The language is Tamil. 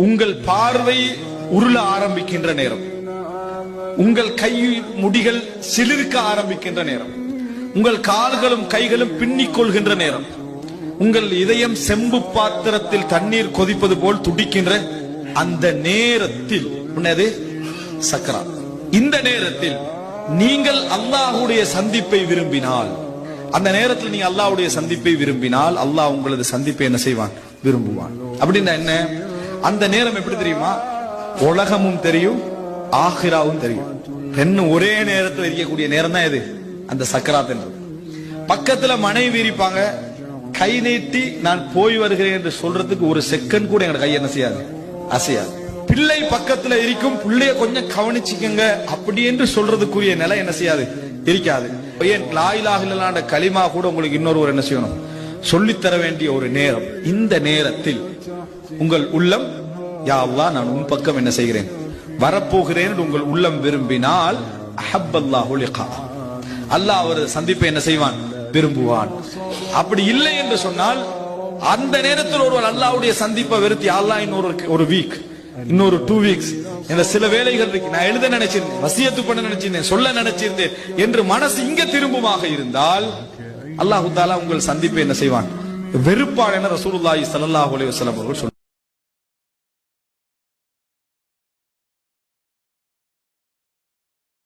உங்கள் பார்வை உருள ஆரம்பிக்கின்ற நேரம். உங்கள் கை முடிகள் சிலிர்க்க ஆரம்பிக்கின்ற நேரம். உங்கள் கால்களும் கைகளும் பின்னிக் கொள்கின்ற நேரம். உங்கள் இதயம் செம்பு பாத்திரத்தில் தண்ணீர் கொதிப்பது போல் துடிக்கின்ற அந்த நேரத்தில் உன்னது சக்கரா இந்த நேரத்தில் நீங்கள் அல்லாஹ்வுடைய சந்திப்பை விரும்பினால் அந்த நேரத்தில் நீங்க அல்லாஹுடைய சந்திப்பை விரும்பினால் அல்லாஹ் உங்களது சந்திப்பை என்ன செய்வான்? விரும்புவான். அப்படின்னா என்ன? அந்த நேரம் எப்படி தெரியுமா? உலகமும் தெரியும் ஆஹிராவும் தெரியும். ரெண்டும் ஒரே நேரத்தில் இருக்கக்கூடிய நேரம் தான் எது? அந்த சக்கராத் என்று. பக்கத்துல மனைவி இருப்பாங்க கை நீட்டி நான் போய் வருகிறேன் என்று சொல்றதுக்கு ஒரு செகண்ட் கூட எங்க கை என்ன செய்யாது? அசையாது. பிள்ளை பக்கத்துல இருக்கும் பிள்ளைய கொஞ்சம் கவனிச்சுக்கங்க. அப்படி என்று சொல்றதுக்குரிய நிலை என்ன செய்யாது? இருக்காது ஏன் லாயிலாக களிமா கூட உங்களுக்கு இன்னொரு என்ன செய்யணும்? சொல்லித்தர வேண்டிய ஒரு நேரம். இந்த நேரத்தில் உங்கள் உள்ளம் யா அல்லாஹ் நான் உன் பக்கம் என்ன செய்கிறேன்? வரப்போகிறேன் உங்கள் உள்ளம் விரும்பினால் அஹப்பல்லாஹு லிகா. அல்லாஹ் அவர் சந்திப்பை என்ன செய்வான்? விரும்புவான். அப்படி இல்லை என்று சொன்னால் அந்த நேரத்தில் ஒருவர் அல்லாவுடைய சந்திப்பை வெறுத்தி அல்லாஹ் இன்னொரு ஒரு வீக் இன்னொரு டூ வீக்ஸ் இந்த சில வேலைகள் இருக்கு. நான் எழுத நினைச்சிருந்தேன் வசியத்து பண்ண நினைச்சிருந்தேன் சொல்ல நினைச்சிருந்தேன் என்று மனசு இங்க திரும்புமாக இருந்தால் அல்லாஹு தாலா உங்கள் சந்திப்பை என்ன செய்வான்? வெறுப்பான் என ரசூலுல்லாஹி சல்லாஹ் அலைஹி வசலம் அவர்கள்